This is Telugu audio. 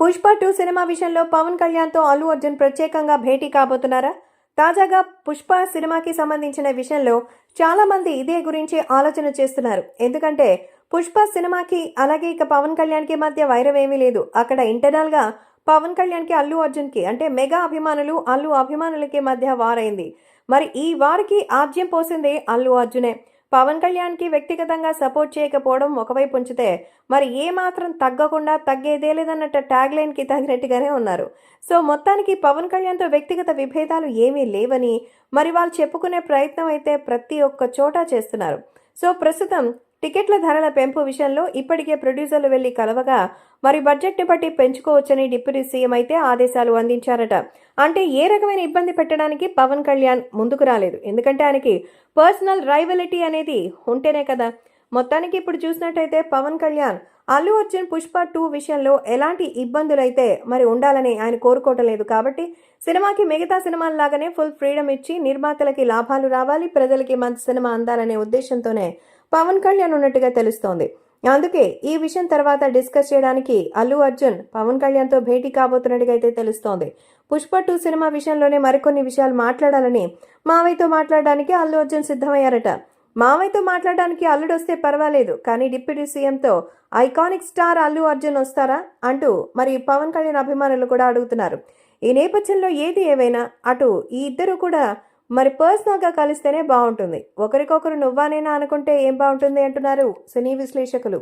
పుష్ప టూ సినిమా విషయంలో పవన్ కళ్యాణ్తో అల్లు అర్జున్ ప్రత్యేకంగా భేటీ కాబోతున్నారా? తాజాగా పుష్ప సినిమాకి సంబంధించిన విషయంలో చాలామంది ఇదే గురించి ఆలోచన చేస్తున్నారు. ఎందుకంటే పుష్ప సినిమాకి అలాగే ఇక పవన్ కళ్యాణ్కి మధ్య వైరం ఏమీ లేదు. అక్కడ ఇంటర్నల్గా పవన్ కళ్యాణ్కి అల్లు అర్జున్కి అంటే మెగా అభిమానులు అల్లు అభిమానులకి మధ్య వారైంది. మరి ఈ వారికి ఆజ్యం పోసింది అల్లు అర్జునే. పవన్ కళ్యాణ్కి వ్యక్తిగతంగా సపోర్ట్ చేయకపోవడం ఒకవైపు ఉంచితే మరి ఏ మాత్రం తగ్గకుండా తగ్గేదే లేదన్నట్టు ట్యాగ్ లైన్కి తగినట్టుగానే ఉన్నారు. సో మొత్తానికి పవన్ కళ్యాణ్తో వ్యక్తిగత విభేదాలు ఏమీ లేవని మరి వాళ్ళు చెప్పుకునే ప్రయత్నం అయితే ప్రతి ఒక్క చోట చేస్తున్నారు. సో ప్రస్తుతం టికెట్ల ధరల పెంపు విషయంలో ఇప్పటికే ప్రొడ్యూసర్లు వెళ్ళి కలవగా మరి బడ్జెట్ని బట్టి పెంచుకోవచ్చని డిప్యూటీ సీఎం అయితే ఆదేశాలు అందించారట. అంటే ఏ రకమైన ఇబ్బంది పెట్టడానికి పవన్ కళ్యాణ్ ముందుకు రాలేదు. ఎందుకంటే ఆయనకి పర్సనల్ రైవలిటీ అనేది ఉంటేనే కదా. మొత్తానికి ఇప్పుడు చూసినట్టయితే పవన్ కళ్యాణ్ అల్లు అర్జున్ పుష్ప టూ విషయంలో ఎలాంటి ఇబ్బందులు అయితే మరి ఉండాలని ఆయన కోరుకోవటం లేదు. కాబట్టి సినిమాకి మిగతా సినిమాల్లాగానే ఫుల్ ఫ్రీడమ్ ఇచ్చి నిర్మాతలకి లాభాలు రావాలి ప్రజలకి మంచి సినిమా అందాలనే ఉద్దేశంతోనే పవన్ కళ్యాణ్ ఉన్నట్టుగా తెలుస్తోంది. అందుకే ఈ విషయం తర్వాత డిస్కస్ చేయడానికి అల్లు అర్జున్ పవన్ కళ్యాణ్తో భేటీ కాబోతున్నట్టుగా అయితే తెలుస్తోంది. పుష్ప టూ సినిమా విషయంలోనే మరికొన్ని విషయాలు మాట్లాడాలని మావయ్యతో మాట్లాడడానికి అల్లు అర్జున్ సిద్ధమయ్యారట. మావయ్యతో మాట్లాడడానికి అల్లుడు వస్తే పర్వాలేదు కానీ డిప్యూటీ సీఎంతో ఐకానిక్ స్టార్ అల్లు అర్జున్ వస్తారా అంటూ మరి పవన్ కళ్యాణ్ అభిమానులు కూడా అడుగుతున్నారు. ఈ నేపథ్యంలో ఏది ఏవైనా అటు ఈ ఇద్దరు కూడా మరి పర్సనల్గా కలిస్తేనే బాగుంటుంది ఒకరికొకరు నువ్వానేనా అనుకుంటే ఏం బాగుంటుంది అంటున్నారు సినీ విశ్లేషకులు.